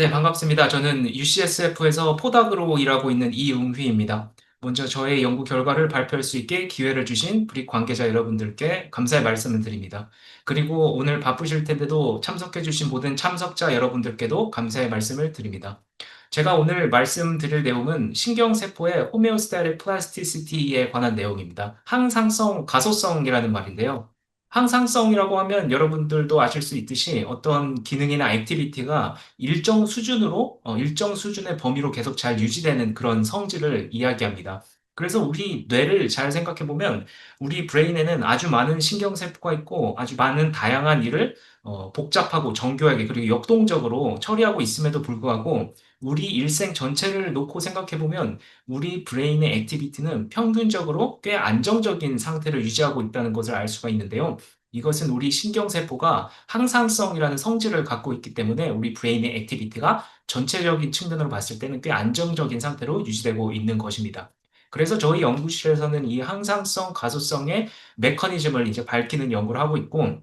네, 반갑습니다. 저는 UCSF에서 포닥으로 일하고 있는 이웅휘입니다. 먼저 저의 연구 결과를 발표할 수 있게 기회를 주신 브릭 관계자 여러분들께 감사의 말씀을 드립니다. 그리고 오늘 바쁘실 텐데도 참석해 주신 모든 참석자 여러분들께도 감사의 말씀을 드립니다. 제가 오늘 말씀드릴 내용은 신경세포의 호메오스타틱 플라스티시티에 관한 내용입니다. 항상성 가소성이라는 말인데요. 항상성이라고 하면 여러분들도 아실 수 있듯이 어떤 기능이나 액티비티가 일정 수준으로, 어, 일정 수준의 범위로 계속 잘 유지되는 그런 성질을 이야기합니다. 그래서 우리 뇌를 잘 생각해 보면 우리 브레인에는 아주 많은 신경세포가 있고 아주 많은 다양한 일을 어, 복잡하고 정교하게 그리고 역동적으로 처리하고 있음에도 불구하고 우리 일생 전체를 놓고 생각해 보면 우리 브레인의 액티비티는 평균적으로 꽤 안정적인 상태를 유지하고 있다는 것을 알 수가 있는데요. 이것은 우리 신경세포가 항상성이라는 성질을 갖고 있기 때문에 우리 브레인의 액티비티가 전체적인 측면으로 봤을 때는 꽤 안정적인 상태로 유지되고 있는 것입니다. 그래서 저희 연구실에서는 이 항상성 가소성의 메커니즘을 이제 밝히는 연구를 하고 있고,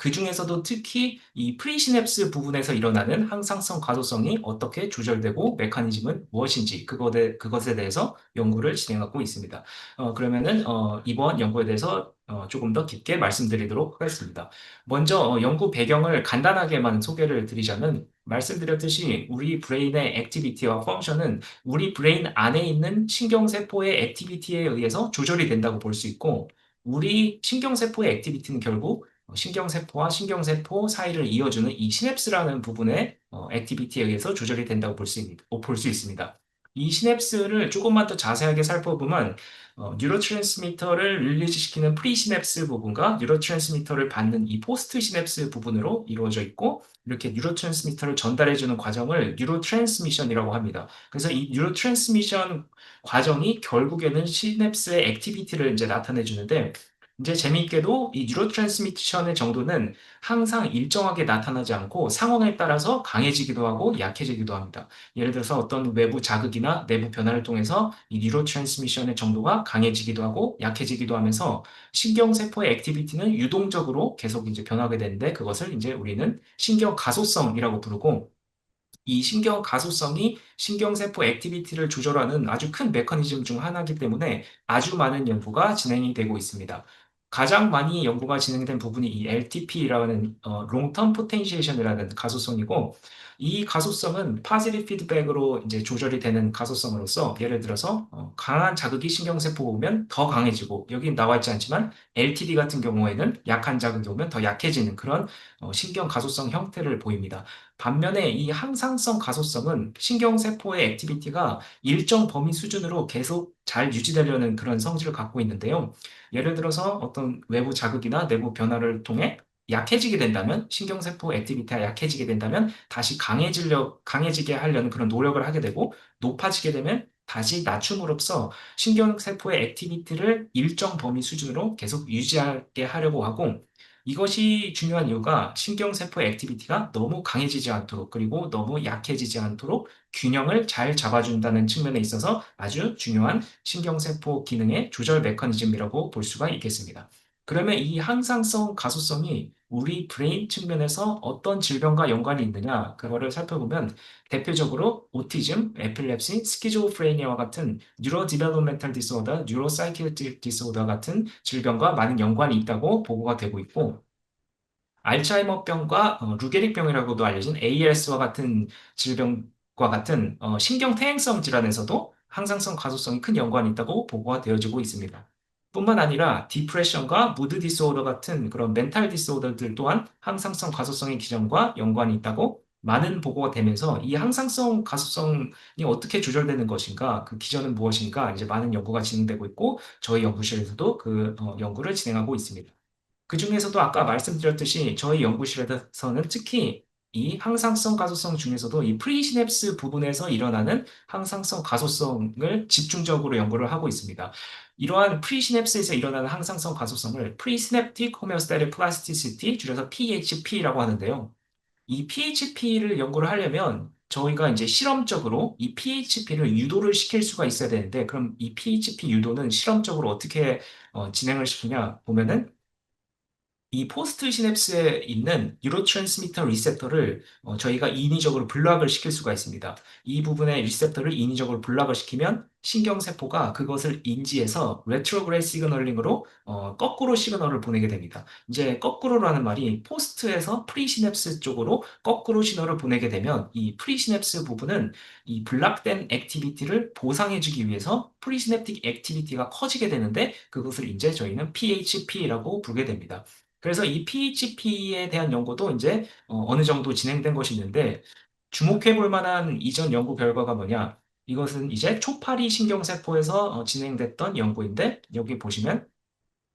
그 중에서도 특히 이 프리시냅스 부분에서 일어나는 항상성 가소성이 어떻게 조절되고 메커니즘은 무엇인지 그것에, 그것에 대해서 연구를 진행하고 있습니다. 어, 그러면은 어, 이번 연구에 대해서 어, 조금 더 깊게 말씀드리도록 하겠습니다. 먼저 어, 연구 배경을 간단하게만 소개를 드리자면 말씀드렸듯이 우리 브레인의 액티비티와 펑션은 우리 브레인 안에 있는 신경세포의 액티비티에 의해서 조절이 된다고 볼 수 있고 우리 신경세포의 액티비티는 결국 어, 신경세포와 신경세포 사이를 이어주는 이 시냅스라는 부분의 어, 액티비티에 의해서 조절이 된다고 볼 수, 어, 볼수 있습니다. 이 시냅스를 조금만 더 자세하게 살펴보면 어, 뉴로트랜스미터를 릴리즈시키는 프리시냅스 부분과 뉴로트랜스미터를 받는 이 포스트 시냅스 부분으로 이루어져 있고 이렇게 뉴로트랜스미터를 전달해주는 과정을 뉴로트랜스미션이라고 합니다. 그래서 이 뉴로트랜스미션 과정이 결국에는 시냅스의 액티비티를 이제 나타내 주는데 이제 재미있게도 이 뉴로트랜스미션의 정도는 항상 일정하게 나타나지 않고 상황에 따라서 강해지기도 하고 약해지기도 합니다. 예를 들어서 어떤 외부 자극이나 내부 변화를 통해서 이 뉴로트랜스미션의 정도가 강해지기도 하고 약해지기도 하면서 신경세포의 액티비티는 유동적으로 계속 이제 변하게 되는데 그것을 이제 우리는 신경 가소성이라고 부르고 이 신경 가소성이 신경세포 액티비티를 조절하는 아주 큰 메커니즘 중 하나이기 때문에 아주 많은 연구가 진행이 되고 있습니다. 가장 많이 연구가 진행된 부분이 이 LTP라는 어, 롱텀 포텐시에이션이라는 가소성이고 이 가소성은 파지티브 피드백으로 이제 조절이 되는 가소성으로서 예를 들어서 어, 강한 자극이 신경세포 오면 더 강해지고 여기 나와 있지 않지만 LTD 같은 경우에는 약한 자극이 오면 더 약해지는 그런 어, 신경 가소성 형태를 보입니다. 반면에 이 항상성 가소성은 신경세포의 액티비티가 일정 범위 수준으로 계속 잘 유지되려는 그런 성질을 갖고 있는데요. 예를 들어서 어떤 외부 자극이나 내부 변화를 통해 약해지게 된다면 신경세포 액티비티가 약해지게 된다면 다시 강해지려 강해지게 하려는 그런 노력을 하게 되고 높아지게 되면 다시 낮춤으로써 신경세포의 액티비티를 일정 범위 수준으로 계속 유지하게 하려고 하고 이것이 중요한 이유가 신경세포의 액티비티가 너무 강해지지 않도록 그리고 너무 약해지지 않도록 균형을 잘 잡아준다는 측면에 있어서 아주 중요한 신경세포 기능의 조절 메커니즘이라고 볼 수가 있겠습니다. 그러면 이 항상성 가소성이 우리 브레인 측면에서 어떤 질병과 연관이 있느냐 그거를 살펴보면 대표적으로 오티즘, 에필랩시, 스키조프레니아와 같은 뉴로 디벨롭멘탈 디소더, 뉴로 사이키트릭 디소더 같은 질병과 많은 연관이 있다고 보고가 되고 있고 알츠하이머병과 어, 루게릭병이라고도 알려진 ALS와 같은 질병과 같은 어, 신경퇴행성 질환에서도 항상성 가소성이 큰 연관이 있다고 보고가 되어지고 있습니다. 뿐만 아니라 디프레션과 무드 디스오더 같은 그런 멘탈 디스오더들 또한 항상성 가소성의 기전과 연관이 있다고 많은 보고가 되면서 이 항상성 가소성이 어떻게 조절되는 것인가, 그 기전은 무엇인가 이제 많은 연구가 진행되고 있고 저희 연구실에서도 그 어, 연구를 진행하고 있습니다. 그 중에서도 아까 말씀드렸듯이 저희 연구실에서는 특히 이 항상성 가소성 중에서도 이 프리시냅스 부분에서 일어나는 항상성 가소성을 집중적으로 연구를 하고 있습니다. 이러한 프리시냅스에서 일어나는 항상성 가소성을 프리시냅틱 호메오스타틱 플라스티시티 줄여서 PHP라고 하는데요. 이 PHP를 연구를 하려면 저희가 이제 실험적으로 이 PHP를 유도를 시킬 수가 있어야 되는데 그럼 이 PHP 유도는 실험적으로 어떻게 어, 진행을 시키냐 보면은 이 포스트 시냅스에 있는 뉴로트랜스미터 리셉터를 어, 저희가 인위적으로 블락을 시킬 수가 있습니다. 이 부분의 리셉터를 인위적으로 블락을 시키면 신경세포가 그것을 인지해서 레트로그레이드 시그널링으로 어, 거꾸로 시그널을 보내게 됩니다. 이제 거꾸로라는 말이 포스트에서 프리시냅스 쪽으로 거꾸로 신호를 보내게 되면 이 프리시냅스 부분은 이 블락된 액티비티를 보상해주기 위해서 프리시냅틱 액티비티가 커지게 되는데 그것을 이제 저희는 PHP라고 부르게 됩니다. 그래서 이 PHP에 대한 연구도 이제 어, 느 정도 진행된 것이 있는데 주목해 볼 만한 이전 연구 결과가 뭐냐? 이것은 이제 초파리 신경세포에서 어, 진행됐던 연구인데 여기 보시면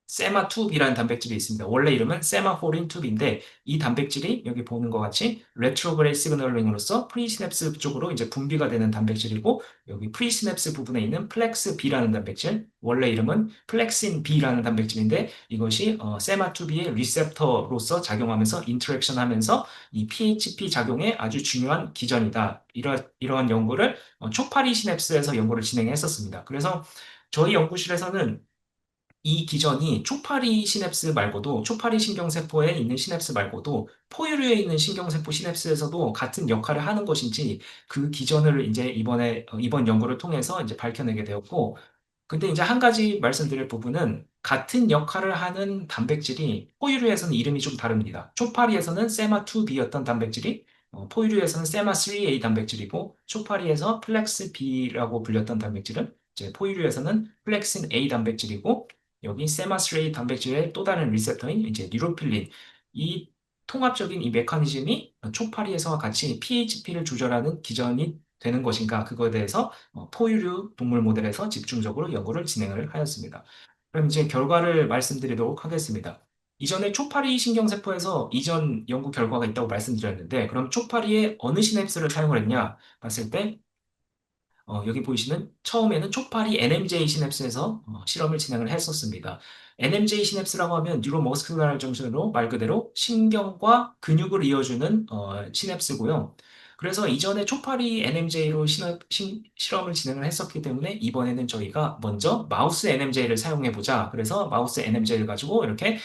세마투비라는 단백질이 있습니다. 원래 이름은 세마포린 투비인데 이 단백질이 여기 보는 것 같이 레트로그레이드 시그널링으로서 프리시냅스 쪽으로 이제 분비가 되는 단백질이고 여기 프리시냅스 부분에 있는 플렉스 B라는 단백질 원래 이름은 플렉신 B라는 단백질인데 이것이 어, 세마투비의 리셉터로서 작용하면서 인터랙션 하면서 이 PHP 작용에 아주 중요한 기전이다. 이러, 이러한 연구를 어, 초파리 시냅스에서 연구를 진행했었습니다. 그래서 저희 연구실에서는 이 기전이 초파리 시냅스 말고도 초파리 신경세포에 있는 시냅스 말고도 포유류에 있는 신경세포 시냅스에서도 같은 역할을 하는 것인지 그 기전을 이제 이번에 어, 이번 연구를 통해서 이제 밝혀내게 되었고 근데 이제 한 가지 말씀드릴 부분은 같은 역할을 하는 단백질이 포유류에서는 이름이 좀 다릅니다. 초파리에서는 세마2B였던 단백질이 어, 포유류에서는 세마3A 단백질이고 초파리에서 플렉스 B라고 불렸던 단백질은 이제 포유류에서는 플렉신 A 단백질이고 여기 세마스레이 단백질의 또 다른 리셉터인 이제 뉴로필린 이 통합적인 이 메커니즘이 초파리에서와 같이 PHP를 조절하는 기전이 되는 것인가 그거에 대해서 어, 포유류 동물 모델에서 집중적으로 연구를 진행을 하였습니다. 그럼 이제 결과를 말씀드리도록 하겠습니다. 이전에 초파리 신경세포에서 이전 연구 결과가 있다고 말씀드렸는데 그럼 초파리의 어느 시냅스를 사용을 했냐 봤을 때 어, 여기 보이시는 처음에는 초파리 NMJ 시냅스에서 어, 실험을 진행을 했었습니다. NMJ 시냅스라고 하면 뉴로머스큘라르 정신으로 말 그대로 신경과 근육을 이어주는 어, 시냅스고요. 그래서 이전에 초파리 NMJ로 실험, 실험을 진행을 했었기 때문에 이번에는 저희가 먼저 마우스 NMJ를 사용해 보자. 그래서 마우스 NMJ를 가지고 이렇게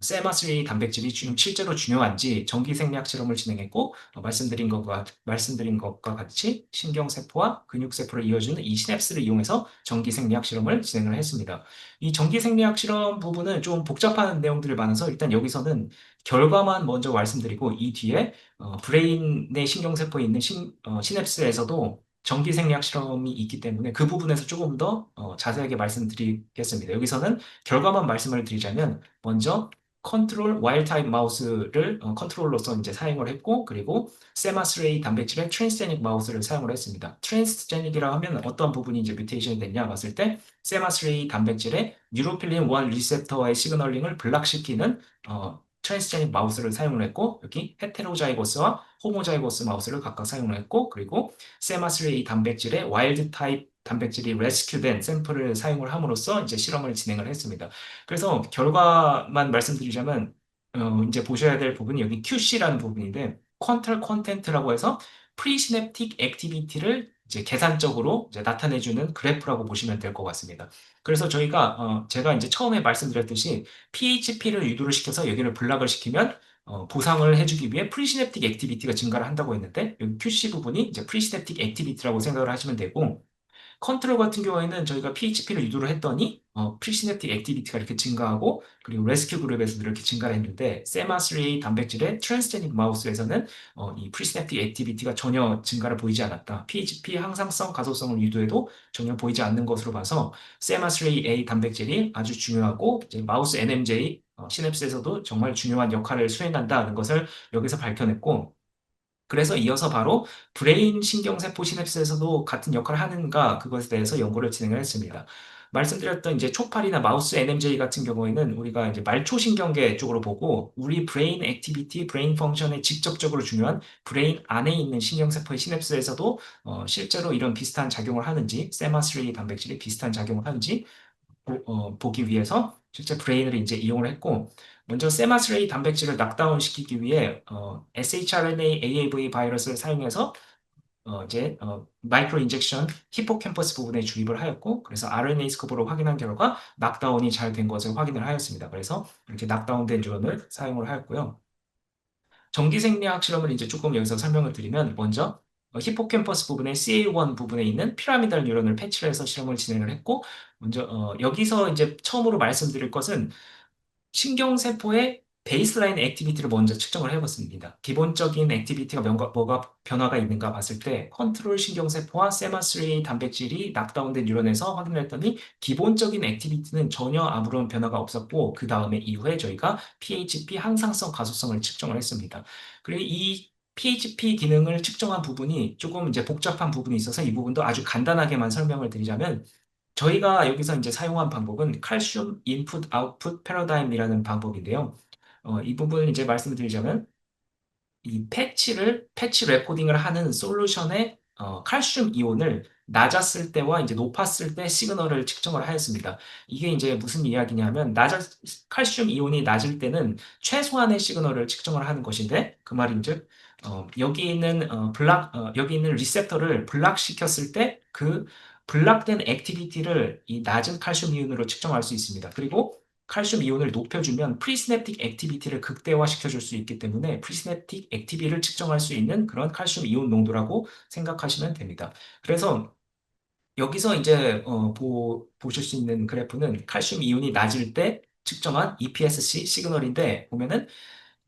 세마3 단백질이 지금 실제로 중요한지 전기 생리학 실험을 진행했고 어, 말씀드린 것과 말씀드린 것과 같이 신경세포와 근육세포를 이어주는 이 시냅스를 이용해서 전기 생리학 실험을 진행을 했습니다. 이 전기 생리학 실험 부분은 좀 복잡한 내용들이 많아서 일단 여기서는 결과만 먼저 말씀드리고 이 뒤에 어, 브레인의 신경세포에 있는 신, 어, 시냅스에서도 전기 생리학 실험이 있기 때문에 그 부분에서 조금 더 어, 자세하게 말씀드리겠습니다. 여기서는 결과만 말씀을 드리자면 먼저 컨트롤 와일 타입 마우스를 어, 컨트롤로서 이제 사용을 했고 그리고 세마스레이 단백질의 트랜스제닉 마우스를 사용을 했습니다. 트랜스제닉이라 하면 어떤 부분이 이제 뮤테이션이 됐냐 봤을 때 세마스레이 단백질의 뉴로필린 1 리셉터와의 시그널링을 블락시키는 어, 트랜스제닉 마우스를 사용을 했고 여기 헤테로자이고스와 호모자이고스 마우스를 각각 사용을 했고 그리고 세마스레이 단백질의 와일드 타입 단백질이 레스큐된 샘플을 사용을 함으로써 이제 실험을 진행을 했습니다. 그래서 결과만 말씀드리자면 어, 이제 보셔야 될 부분이 여기 QC라는 부분인데 퀀털 컨텐트라고 해서 프리시냅틱 액티비티를 이제 계산적으로 이제 나타내주는 그래프라고 보시면 될 것 같습니다. 그래서 저희가 어, 제가 이제 처음에 말씀드렸듯이 PHP를 유도를 시켜서 여기를 블락을 시키면 어, 보상을 해주기 위해 프리시냅틱 액티비티가 증가를 한다고 했는데 여기 QC 부분이 이제 프리시냅틱 액티비티라고 생각을 하시면 되고 컨트롤 같은 경우에는 저희가 PHP를 유도를 했더니 어, 프리시냅틱 액티비티가 이렇게 증가하고 그리고 레스큐 그룹에서도 이렇게 증가를 했는데 세마3A 단백질의 트랜스제닉 마우스에서는 어, 이 프리시냅틱 액티비티가 전혀 증가를 보이지 않았다. PHP 항상성 가소성을 유도해도 전혀 보이지 않는 것으로 봐서 세마3A 단백질이 아주 중요하고 마우스 NMJ 어, 시냅스에서도 정말 중요한 역할을 수행한다는 것을 여기서 밝혀냈고 그래서 이어서 바로 브레인 신경세포 시냅스에서도 같은 역할을 하는가 그것에 대해서 연구를 진행을 했습니다. 말씀드렸던 이제 초팔이나 마우스 NMJ 같은 경우에는 우리가 이제 말초신경계 쪽으로 보고 우리 브레인 액티비티, 브레인 펑션에 직접적으로 중요한 브레인 안에 있는 신경세포의 시냅스에서도 어, 실제로 이런 비슷한 작용을 하는지 세마3 단백질이 비슷한 작용을 하는지 보, 어, 보기 위해서 실제 브레인을 이제 이용을 했고 먼저 세마스레이 단백질을 낙다운 시키기 위해 어, shRNA AAV 바이러스를 사용해서 어, 이제 어, 마이크로 인젝션 히포캠퍼스 부분에 주입을 하였고 그래서 RNA 스코프로 확인한 결과 낙다운이 잘 된 것을 확인을 하였습니다. 그래서 이렇게 낙다운된 뉴런을 사용을 하였고요. 전기생리학 실험을 이제 조금 여기서 설명을 드리면 먼저 어, 히포캠퍼스 부분에 CA1 부분에 있는 피라미달 뉴런을 패치를 해서 실험을 진행을 했고 먼저 어, 여기서 이제 처음으로 말씀드릴 것은 신경세포의 베이스라인 액티비티를 먼저 측정을 해봤습니다. 기본적인 액티비티가 뭐가 변화가 있는가 봤을 때 컨트롤 신경세포와 세마3 단백질이 낙다운된 뉴런에서 확인을 했더니 기본적인 액티비티는 전혀 아무런 변화가 없었고 그 다음에 이후에 저희가 PHP 항상성 가소성을 측정을 했습니다. 그리고 이 PHP 기능을 측정한 부분이 조금 이제 복잡한 부분이 있어서 이 부분도 아주 간단하게만 설명을 드리자면 저희가 여기서 이제 사용한 방법은 칼슘 인풋 아웃풋 패러다임이라는 방법인데요. 어, 이 부분을 이제 말씀을 드리자면 이 패치를 패치 레코딩을 하는 솔루션의 어, 칼슘 이온을 낮았을 때와 이제 높았을 때 시그널을 측정을 하였습니다. 이게 이제 무슨 이야기냐면 낮았 칼슘 이온이 낮을 때는 최소한의 시그널을 측정을 하는 것인데 그 말인즉 어, 여기 있는 어, 블락 어, 여기 있는 리셉터를 블락시켰을 때그 블락된 액티비티를 이 낮은 칼슘 이온으로 측정할 수 있습니다. 그리고 칼슘 이온을 높여주면 프리시냅틱 액티비티를 극대화시켜줄 수 있기 때문에 프리시냅틱 액티비를 측정할 수 있는 그런 칼슘 이온 농도라고 생각하시면 됩니다. 그래서 여기서 이제 어, 보, 보실 수 있는 그래프는 칼슘 이온이 낮을 때 측정한 EPSC 시그널인데 보면은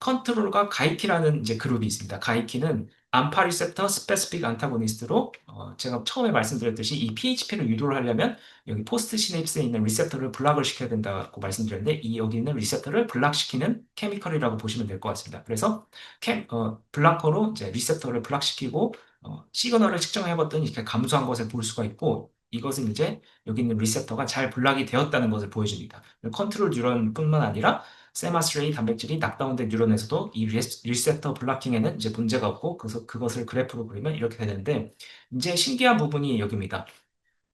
컨트롤과 가이키라는 이제 그룹이 있습니다. 가이키는 암파 리셉터 스페시픽 안타고니스트로 어, 제가 처음에 말씀드렸듯이 이 PHP를 유도를 하려면 여기 포스트 시냅스에 있는 리셉터를 블락을 시켜야 된다고 말씀드렸는데 이 여기 있는 리셉터를 블락시키는 케미컬이라고 보시면 될 것 같습니다. 그래서 캠, 어, 블락커로 이제 리셉터를 블락시키고 어, 시그널을 측정해봤더니 이렇게 감소한 것을 볼 수가 있고 이것은 이제 여기 있는 리셉터가 잘 블락이 되었다는 것을 보여줍니다. 컨트롤 뉴런뿐만 아니라 세마스레이 단백질이 낙다운된 뉴런에서도 이 리셉터 블락킹에는 이제 문제가 없고 그래서 그것을 그래프로 그리면 이렇게 되는데 이제 신기한 부분이 여기입니다.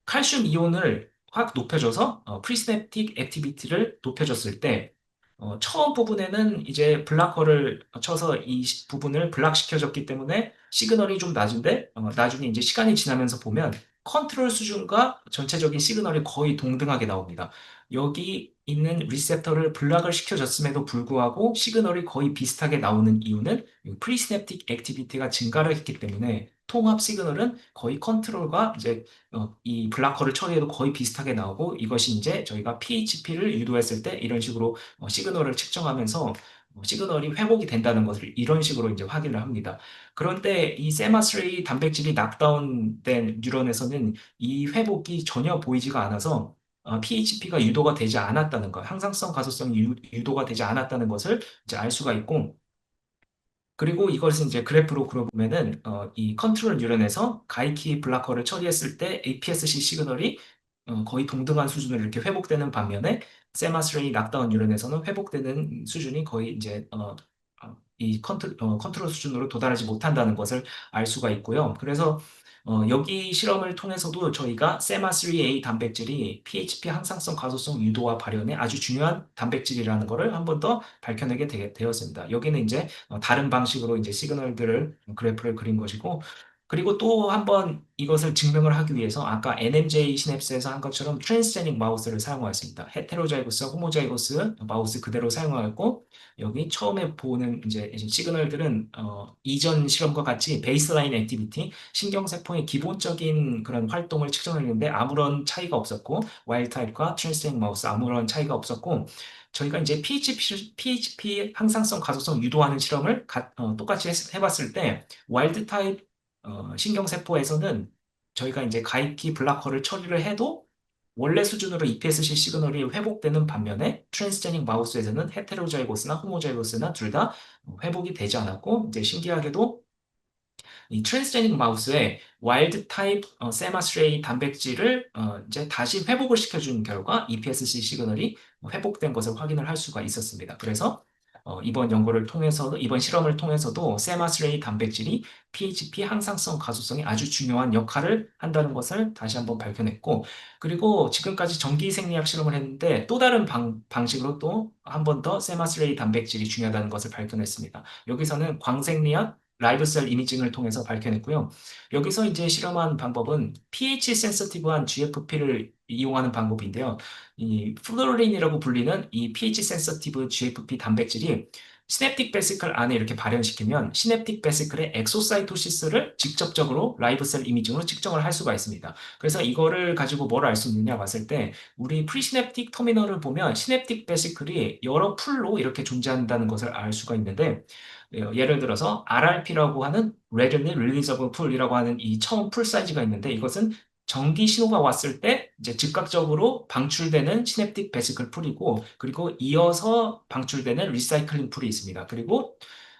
칼슘 이온을 확 높여줘서 어, 프리스냅틱 액티비티를 높여줬을 때 어, 처음 부분에는 이제 블락커를 쳐서 이 부분을 블락시켜줬기 때문에 시그널이 좀 낮은데 어, 나중에 이제 시간이 지나면서 보면 컨트롤 수준과 전체적인 시그널이 거의 동등하게 나옵니다. 여기 있는 리셉터를 블락을 시켜줬음에도 불구하고 시그널이 거의 비슷하게 나오는 이유는 프리시냅틱 액티비티가 증가를 했기 때문에 통합 시그널은 거의 컨트롤과 이제 어, 이 블락커를 처리해도 거의 비슷하게 나오고 이것이 이제 저희가 PHP를 유도했을 때 이런 식으로 어, 시그널을 측정하면서 어, 시그널이 회복이 된다는 것을 이런 식으로 이제 확인을 합니다. 그런데 이 세마3 단백질이 낙다운된 뉴런에서는 이 회복이 전혀 보이지가 않아서 PHP가 유도가 되지 않았다는 것, 항상성 가소성이 유, 도가 되지 않았다는 것을 이제 알 수가 있고, 그리고 이것을 이제 그래프로 그려보면은 어, 이 컨트롤 뉴런에서 가이키 블락커를 처리했을 때 APS-C 시그널이 어, 거의 동등한 수준으로 이렇게 회복되는 반면에 세마스레이 락다운 뉴런에서는 회복되는 수준이 거의 이제 어, 어이 컨트, 어, 컨트롤 수준으로 도달하지 못한다는 것을 알 수가 있고요. 그래서 어, 여기 실험을 통해서도 저희가 세마3A 단백질이 PHP 항상성 가소성 유도와 발현에 아주 중요한 단백질이라는 것을 한 번 더 밝혀내게 되, 었습니다. 여기는 이제 어, 다른 방식으로 이제 시그널들을 그래프를 그린 것이고 그리고 또 한 번 이것을 증명을 하기 위해서 아까 NMJ 시냅스에서 한 것처럼 트랜스제닉 마우스를 사용하였습니다. 헤테로자이고스, 호모자이고스 마우스 그대로 사용하였고 여기 처음에 보는 이제 시그널들은 어, 이전 실험과 같이 베이스라인 액티비티, 신경세포의 기본적인 그런 활동을 측정했는데 아무런 차이가 없었고 와일드 타입과 트랜스제닉 마우스 아무런 차이가 없었고 저희가 이제 PHP, PHP 항상성 가소성 유도하는 실험을 가, 어, 똑같이 했, 해봤을 때 와일드 타입 어, 신경세포에서는 저희가 이제 가입키 블락커를 처리를 해도 원래 수준으로 EPS-C 시그널이 회복되는 반면에 트랜스제닉 마우스에서는 헤테로자이고스나 호모자이고스나 둘 다 회복이 되지 않았고 이제 신기하게도 이 트랜스제닉 마우스에 와일드 타입 어, 세마스레이 단백질을 어, 이제 다시 회복을 시켜준 결과 EPS-C 시그널이 회복된 것을 확인을 할 수가 있었습니다. 그래서 어, 이번 연구를 통해서 이번 실험을 통해서도 세마스레이 단백질이 PHP 항상성 가소성이 아주 중요한 역할을 한다는 것을 다시 한번 밝혀냈고 그리고 지금까지 전기 생리학 실험을 했는데 또 다른 방, 방식으로 또 한 번 더 세마스레이 단백질이 중요하다는 것을 밝혀냈습니다. 여기서는 광생리학 라이브셀 이미징을 통해서 밝혀냈고요. 여기서 이제 실험한 방법은 pH 센서티브한 GFP를 이용하는 방법인데요. 이 플로린이라고 불리는 이 pH 센서티브 GFP 단백질이 시냅틱 베시클 안에 이렇게 발현시키면 시냅틱 베시클의 엑소사이토시스를 직접적으로 라이브셀 이미징으로 측정을 할 수가 있습니다. 그래서 이거를 가지고 뭘 알 수 있느냐 봤을 때 우리 프리시냅틱 터미널을 보면 시냅틱 베시클이 여러 풀로 이렇게 존재한다는 것을 알 수가 있는데 어, 예를 들어서 RRP라고 하는 Readily Releasable Pool이라고 하는 이 처음 풀 사이즈가 있는데 이것은 전기 신호가 왔을 때 이제 즉각적으로 방출되는 시냅틱 베시클 풀이고 그리고 이어서 방출되는 리사이클링 풀이 있습니다. 그리고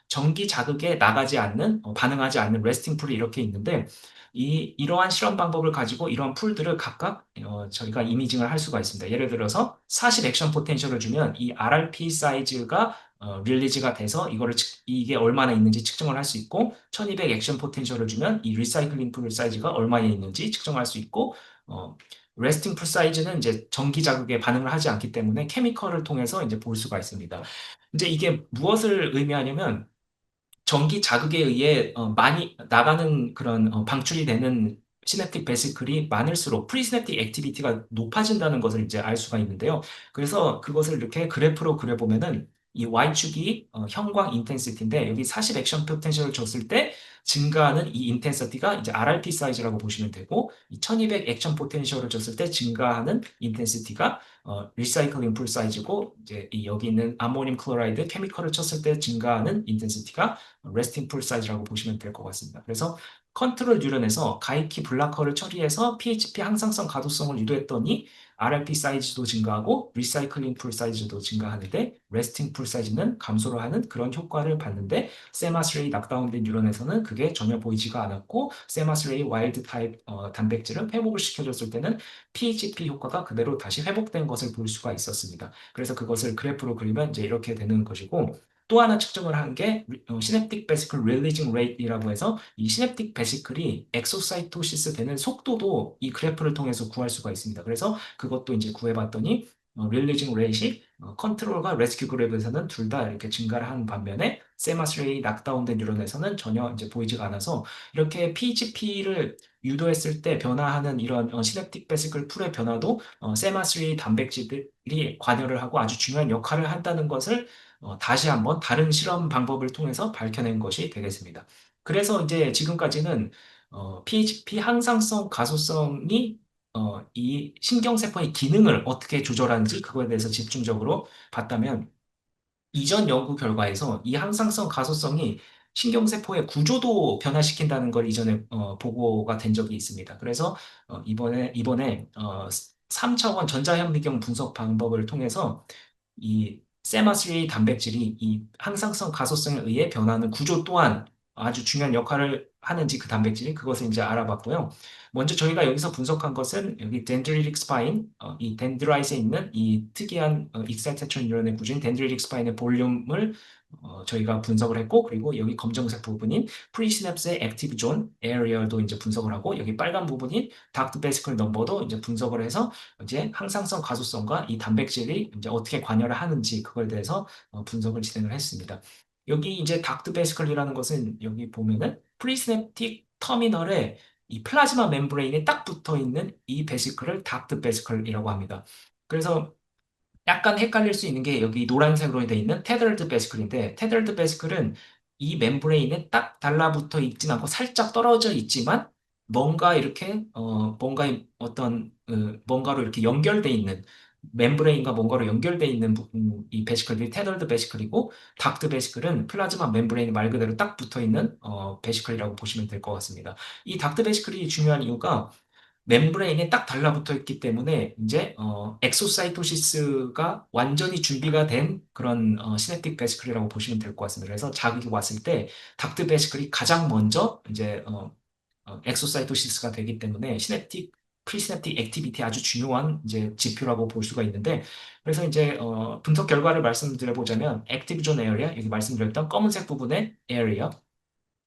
전기 자극에 나가지 않는 어, 반응하지 않는 레스팅 풀이 이렇게 있는데 이 이러한 실험 방법을 가지고 이러한 풀들을 각각 어, 저희가 이미징을 할 수가 있습니다. 예를 들어서 40 액션 포텐셜을 주면 이 RRP 사이즈가 어, 릴리즈가 돼서 이거를 측, 이게 얼마나 있는지 측정을 할 수 있고 1200 액션 포텐셜을 주면 이 리사이클링 풀 사이즈가 얼마나 있는지 측정할 수 있고 어, 레스팅 풀 사이즈는 이제 전기 자극에 반응을 하지 않기 때문에 케미컬을 통해서 이제 볼 수가 있습니다. 이제 이게 무엇을 의미하냐면 전기 자극에 의해 어, 많이 나가는 그런 어, 방출이 되는 시냅틱 베시클이 많을수록 프리시냅틱 액티비티가 높아진다는 것을 이제 알 수가 있는데요. 그래서 그것을 이렇게 그래프로 그려보면은 이 Y축이 어, 형광 인텐시티인데 여기 40 액션 포텐셜을 줬을 때 증가하는 이 인텐시티가 이제 RRP 사이즈라고 보시면 되고 이 1200 액션 포텐셜을 줬을 때 증가하는 인텐시티가 어, 리사이클링 풀 사이즈고 이제 이 여기 있는 아모늄 클로라이드 케미컬을 쳤을 때 증가하는 인텐시티가 레스팅 풀 사이즈라고 보시면 될 것 같습니다. 그래서 컨트롤 뉴런에서 가이키 블라커를 처리해서 PHP 항상성 가독성을 유도했더니 RRP 사이즈도 증가하고 리사이클링 풀 사이즈도 증가하는데 레스팅 풀 사이즈는 감소를 하는 그런 효과를 봤는데 세마스레이 낙다운된 뉴런에서는 그게 전혀 보이지가 않았고 세마스레이 와일드 타입 어, 단백질을 회복을 시켜줬을 때는 PHP 효과가 그대로 다시 회복된 것을 볼 수가 있었습니다. 그래서 그것을 그래프로 그리면 이제 이렇게 되는 것이고 또 하나 측정을 한 게 시냅틱 베시클 릴리징 레이트라고 해서 이 시냅틱 베시클이 엑소사이토시스 되는 속도도 이 그래프를 통해서 구할 수가 있습니다. 그래서 그것도 이제 구해봤더니 릴리징 레이시 컨트롤과 레스큐 그래프에서는 둘 다 이렇게 증가를 하는 반면에 세마스레이 낙다운된 뉴런에서는 전혀 이제 보이지가 않아서 이렇게 PGP를 유도했을 때 변화하는 이런 어, 시냅틱 베시클 풀의 변화도 어, 세마스레이 단백질들이 관여를 하고 아주 중요한 역할을 한다는 것을 어, 다시 한번 다른 실험 방법을 통해서 밝혀낸 것이 되겠습니다. 그래서 이제 지금까지는 어, PHP 항상성 가소성이 어, 이 신경세포의 기능을 어떻게 조절하는지 그거에 대해서 집중적으로 봤다면 이전 연구 결과에서 이 항상성 가소성이 신경세포의 구조도 변화시킨다는 걸 이전에 어, 보고가 된 적이 있습니다. 그래서 어, 이번에 이번에 어, 3차원 전자현미경 분석 방법을 통해서 이 세마3 단백질이 이 항상성 가소성에 의해 변하는 구조 또한 아주 중요한 역할을 하는지 그 단백질이 그것을 이제 알아봤고요. 먼저 저희가 여기서 분석한 것은 여기 덴드리릭 스파인, 어, 이 덴드라이트에 있는 이 특이한 어, 익사이테션 뉴런의 구조인 덴드리릭 스파인의 볼륨을 어, 저희가 분석을 했고 그리고 여기 검정색 부분인 프리시냅스의 액티브 존 에리어도 이제 분석을 하고 여기 빨간 부분인 닥트 베시클 넘버도 이제 분석을 해서 이제 항상성 가소성과 이 단백질이 이제 어떻게 관여를 하는지 그걸 대해서 어, 분석을 진행을 했습니다. 여기 이제 닥트 베시클이라는 것은 여기 보면은 프리시냅틱 터미널에 이 플라즈마 멤브레인에 딱 붙어 있는 이 베시클을 닥트 베시클이라고 합니다. 그래서 약간 헷갈릴 수 있는 게 여기 노란색으로 되어 있는 테더드 베시클인데 테더드 베시클은 이 멤브레인에 딱 달라붙어 있진 않고 살짝 떨어져 있지만 뭔가 이렇게 어 뭔가 어떤 어, 뭔가로 이렇게 연결돼 있는 멤브레인과 뭔가로 연결돼 있는 음, 이 베시클이 테더드 베시클이고 닥트 베시클은 플라즈마 멤브레인 말 그대로 딱 붙어 있는 어, 베시클이라고 보시면 될 것 같습니다. 이 닥트 베시클이 중요한 이유가 멤브레인에 딱 달라붙어 있기 때문에 이제 어, 엑소사이토시스가 완전히 준비가 된 그런 어, 시냅틱 베시클이라고 보시면 될 것 같습니다. 그래서 자극이 왔을 때 닥트 베시클이 가장 먼저 이제 어, 어, 엑소사이토시스가 되기 때문에 시냅틱 프리시냅틱 액티비티 아주 중요한 이제 지표라고 볼 수가 있는데 그래서 이제 어, 분석 결과를 말씀드려 보자면 액티브 존 에어리아 여기 말씀드렸던 검은색 부분의 에어리아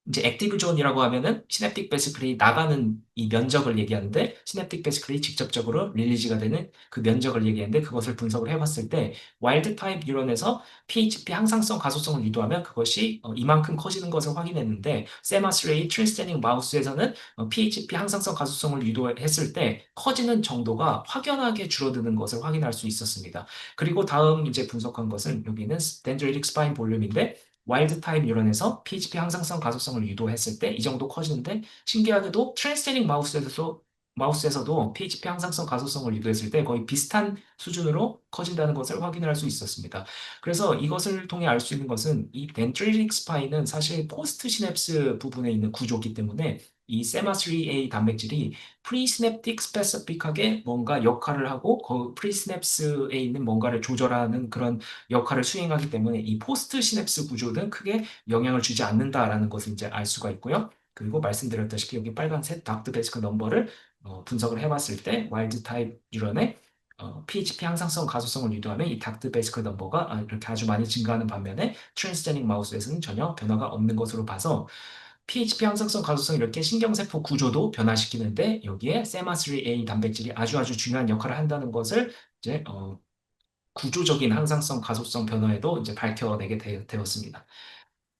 이제 액티브 존이라고 하면은 시냅틱 베시클이 나가는 이 면적을 얘기하는데 시냅틱 베시클이 직접적으로 릴리즈가 되는 그 면적을 얘기하는데 그것을 분석을 해봤을 때 와일드 타입 뉴런에서 PHP 항상성 가소성을 유도하면 그것이 어, 이만큼 커지는 것을 확인했는데 세마스레이 트랜스제닝 마우스에서는 어, PHP 항상성 가소성을 유도했을 때 커지는 정도가 확연하게 줄어드는 것을 확인할 수 있었습니다. 그리고 다음 이제 분석한 것은 여기는 덴드리틱 스파인 볼륨인데 와일드 타입 뉴런에서 PHP 항상성 가소성을 유도했을 때 이 정도 커지는데 신기하게도 트랜스제닝 마우스에서도 마우스에서도 PHP 항상성 가소성을 유도했을 때 거의 비슷한 수준으로 커진다는 것을 확인할 수 있었습니다. 그래서 이것을 통해 알 수 있는 것은 이 덴트리틱 스파이는 사실 포스트 시냅스 부분에 있는 구조이기 때문에 이 세마3A 단백질이 프리시냅틱 스페시픽하게 뭔가 역할을 하고 그 프리시냅스에 있는 뭔가를 조절하는 그런 역할을 수행하기 때문에 이 포스트 시냅스 구조는 크게 영향을 주지 않는다라는 것을 이제 알 수가 있고요. 그리고 말씀드렸다시피 여기 빨간색 닥트 베스크 넘버를 어, 분석을 해봤을 때 와일드 타입 뉴런의 어, PHP 항상성 가소성을 유도하면 이 닥트 베스크 넘버가 아, 이렇게 아주 많이 증가하는 반면에 트랜스제닉 마우스에서는 전혀 변화가 없는 것으로 봐서 PHP 항상성 가소성 이렇게 신경세포 구조도 변화시키는데 여기에 세마3A 단백질이 아주 아주 중요한 역할을 한다는 것을 이제 어, 구조적인 항상성 가소성 변화에도 이제 밝혀내게 되, 되었습니다.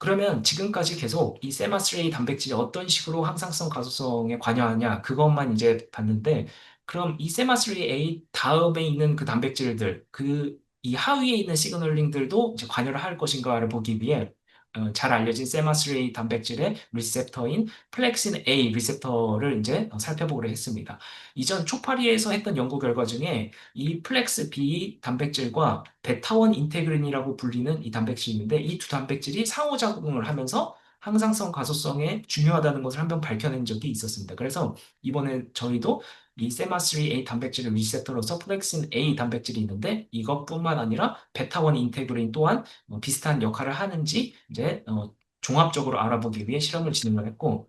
그러면 지금까지 계속 이 세마스레이 단백질이 어떤 식으로 항상성 가소성에 관여하냐 그것만 이제 봤는데 그럼 이 세마스레이 다음에 있는 그 단백질들 그 이 하위에 있는 시그널링들도 이제 관여를 할 것인가를 보기 위해 어, 잘 알려진 세마스레이 단백질의 리셉터인 플렉신 A 리셉터를 이제 어, 살펴보기로 했습니다. 이전 초파리에서 했던 연구 결과 중에 이 플렉스 B 단백질과 베타원 인테그린이라고 불리는 이 단백질인데 이 두 단백질이 상호작용을 하면서 항상성 가소성에 중요하다는 것을 한 번 밝혀낸 적이 있었습니다. 그래서 이번에 저희도 이 세마3A 단백질의 리셉터로서 플렉신 A 단백질이 있는데 이것뿐만 아니라 베타1 인테그린 또한 어, 비슷한 역할을 하는지 이제 어, 종합적으로 알아보기 위해 실험을 진행을 했고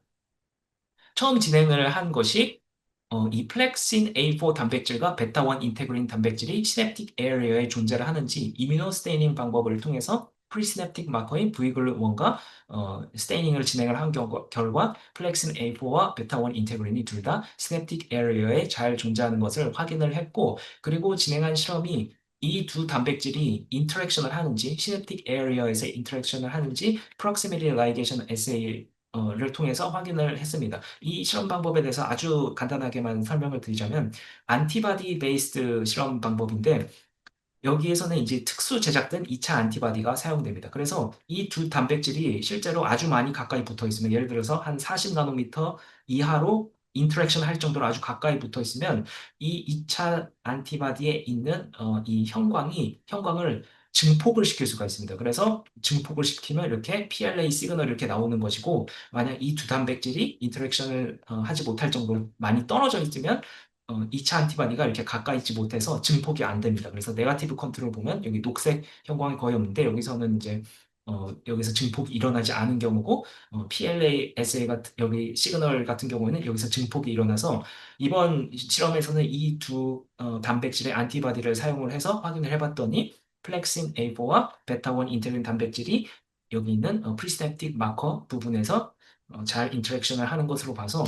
처음 진행을 한 것이 어, 이 플렉신 A4 단백질과 베타1 인테그린 단백질이 시냅틱 에리어에 존재를 하는지 이뮤노스테이닝 방법을 통해서 프리시냅틱 마커인 V글루원과 어, 스테이닝을 진행을 한 결과, 결과 플렉신 A4와 베타1 인테그린이 둘 다 시냅틱 에리어에 잘 존재하는 것을 확인을 했고 그리고 진행한 실험이 이 두 단백질이 인터랙션을 하는지 시냅틱 에리어에서 인터랙션을 하는지 프록시미티 라이게이션 에세이 를 통해서 확인을 했습니다. 이 실험 방법에 대해서 아주 간단하게만 설명을 드리자면 안티바디 베이스드 실험 방법인데 여기에서는 이제 특수 제작된 2차 안티바디가 사용됩니다. 그래서 이 두 단백질이 실제로 아주 많이 가까이 붙어 있으면 예를 들어서 한 40나노미터 이하로 인터랙션 할 정도로 아주 가까이 붙어 있으면 이 2차 안티바디에 있는 어, 이 형광이 형광을 증폭을 시킬 수가 있습니다. 그래서 증폭을 시키면 이렇게 PLA 시그널이 이렇게 나오는 것이고 만약 이 두 단백질이 인터랙션을 어, 하지 못할 정도로 많이 떨어져 있으면 어, 2차 안티바디가 이렇게 가까이 있지 못해서 증폭이 안 됩니다. 그래서 네가티브 컨트롤 보면 여기 녹색 형광이 거의 없는데 여기서는 이제 어, 여기서 증폭이 일어나지 않은 경우고 어, PLA, SA 같은 여기 시그널 같은 경우에는 여기서 증폭이 일어나서 이번 실험에서는 이 두 어, 단백질의 안티바디를 사용을 해서 확인을 해봤더니 플렉신 A4와 베타1 인테그린 단백질이 여기 있는 어, 프리스냅틱 마커 부분에서 어, 잘 인터랙션을 하는 것으로 봐서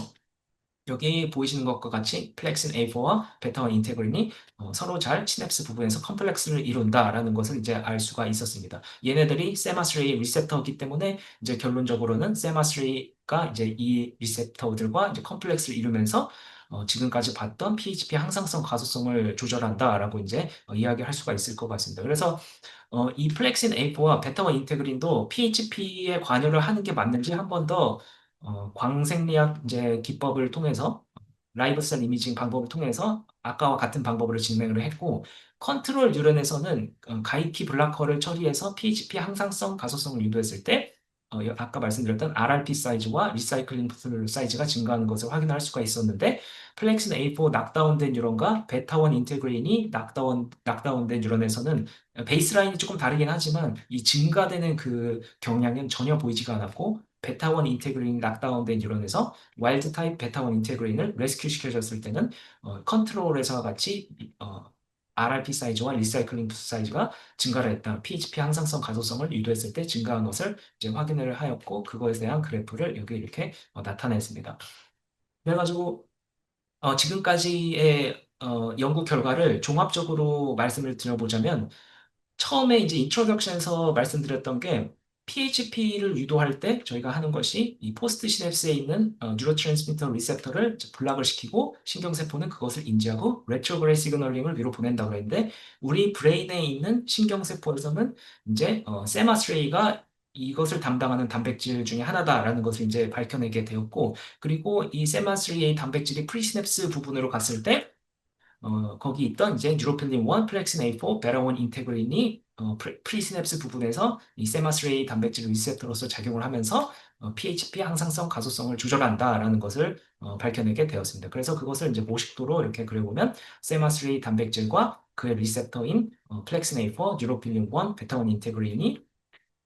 여기 보이시는 것과 같이 플렉신 A4와 베타1 인테그린이 어, 서로 잘 시냅스 부분에서 컴플렉스를 이룬다라는 것을 이제 알 수가 있었습니다. 얘네들이 세마3 리셉터이기 때문에 이제 결론적으로는 세마3가 이제 이 리셉터들과 이제 컴플렉스를 이루면서 어, 지금까지 봤던 PHP 항상성 가소성을 조절한다라고 이제 어, 이야기할 수가 있을 것 같습니다. 그래서 어, 이 플렉신 A4와 베타1 인테그린도 PHP에 관여를 하는 게 맞는지 한 번더 어, 광생리학 이제 기법을 통해서 라이브 셀 이미징 방법을 통해서 아까와 같은 방법으로 진행을 했고 컨트롤 뉴런에서는 어, 가이키 블라커를 처리해서 PHP 항상성 가소성을 유도했을 때 어, 아까 말씀드렸던 RRP 사이즈와 리사이클링 사이즈가 증가하는 것을 확인할 수가 있었는데 플렉신 A4 낙다운된 뉴런과 베타1 인테그린이 낙다운, 낙다운된 뉴런에서는 베이스라인이 조금 다르긴 하지만 이 증가되는 그 경향은 전혀 보이지가 않았고 베타1 인테그린 락다운된 뉴런에서 와일드 타입 베타1 인테그린을 레스큐 시켜줬을 때는 어, 컨트롤에서와 같이 어, RRP 사이즈와 리사이클링 사이즈가 증가를 했다. PHP 항상성 가소성을 유도했을 때 증가한 것을 이제 확인을 하였고 그거에 대한 그래프를 여기 이렇게 어, 나타냈습니다. 그래가지고 어, 지금까지의 어, 연구 결과를 종합적으로 말씀을 드려보자면 처음에 이제 인트로덕션에서 말씀드렸던 게 PHP를 유도할 때 저희가 하는 것이 이 포스트 시냅스에 있는 어, 뉴로트랜스미터 리셉터를 블락을 시키고 신경세포는 그것을 인지하고 레트로그레이 시그널링을 위로 보낸다고 그랬는데 우리 브레인에 있는 신경세포에서는 이제 어, 세마스레이가 이것을 담당하는 단백질 중에 하나다라는 것을 이제 밝혀내게 되었고 그리고 이 세마스레이의 단백질이 프리시냅스 부분으로 갔을 때 어, 거기 있던 이제 뉴로필린 1, 플렉신 A4, 베라1 인테그린이 어, 프리시냅스 부분에서 이 세마스레이 단백질 리셉터로서 작용을 하면서 어, PHP 항상성 가소성을 조절한다라는 것을 어, 밝혀내게 되었습니다. 그래서 그것을 이제 모식도로 이렇게 그려보면 세마스레이 단백질과 그의 리셉터인 어, 플렉신 A4, 뉴로필린 1, 베타1 인테그린이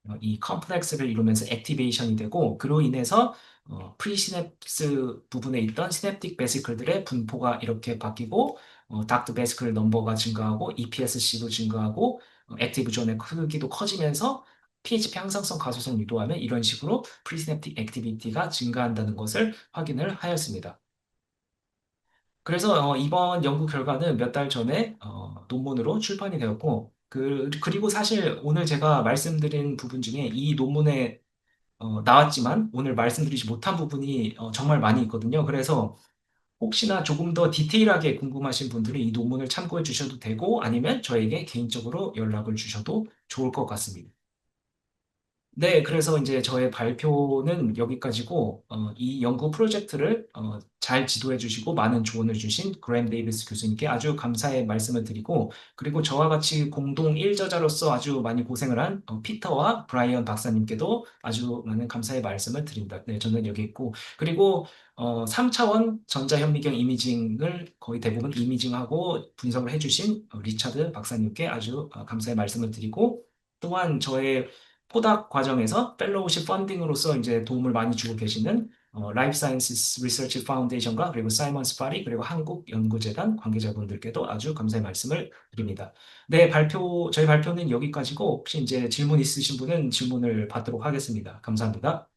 어, 이 컴플렉스를 이루면서 액티베이션이 되고 그로 인해서 어, 프리시냅스 부분에 있던 시냅틱 베시클들의 분포가 이렇게 바뀌고 어, 닥트 베시클 넘버가 증가하고 EPSC도 증가하고 어, 액티브 존의 크기도 커지면서 PHP 항상성 가소성 유도하면 이런 식으로 프리시냅틱 액티비티가 증가한다는 것을 확인을 하였습니다. 그래서 어, 이번 연구 결과는 몇 달 전에 어, 논문으로 출판이 되었고 그, 그리고 사실 오늘 제가 말씀드린 부분 중에 이 논문에 어, 나왔지만 오늘 말씀드리지 못한 부분이 어, 정말 많이 있거든요. 그래서 혹시나 조금 더 디테일하게 궁금하신 분들은 이 논문을 참고해 주셔도 되고 아니면 저에게 개인적으로 연락을 주셔도 좋을 것 같습니다. 네, 그래서 이제 저의 발표는 여기까지고, 어, 이 연구 프로젝트를 어, 잘 지도해 주시고 많은 조언을 주신 그램 데이비스 교수님께 아주 감사의 말씀을 드리고, 그리고 저와 같이 공동 일저자로서 아주 많이 고생을 한 어, 피터와 브라이언 박사님께도 아주 많은 감사의 말씀을 드립니다. 네, 저는 여기 있고, 그리고 어, 3차원 전자현미경 이미징을 거의 대부분 이미징하고 분석을 해 주신 어, 리차드 박사님께 아주 어, 감사의 말씀을 드리고, 또한 저의 포닥 과정에서 펠로우십 펀딩으로서 이제 도움을 많이 주고 계시는 어, 라이프 사이언스 리서치 파운데이션과 그리고 사이먼 스파리 그리고 한국 연구재단 관계자분들께도 아주 감사의 말씀을 드립니다. 네, 발표 저희 발표는 여기까지고 혹시 이제 질문 있으신 분은 질문을 받도록 하겠습니다. 감사합니다.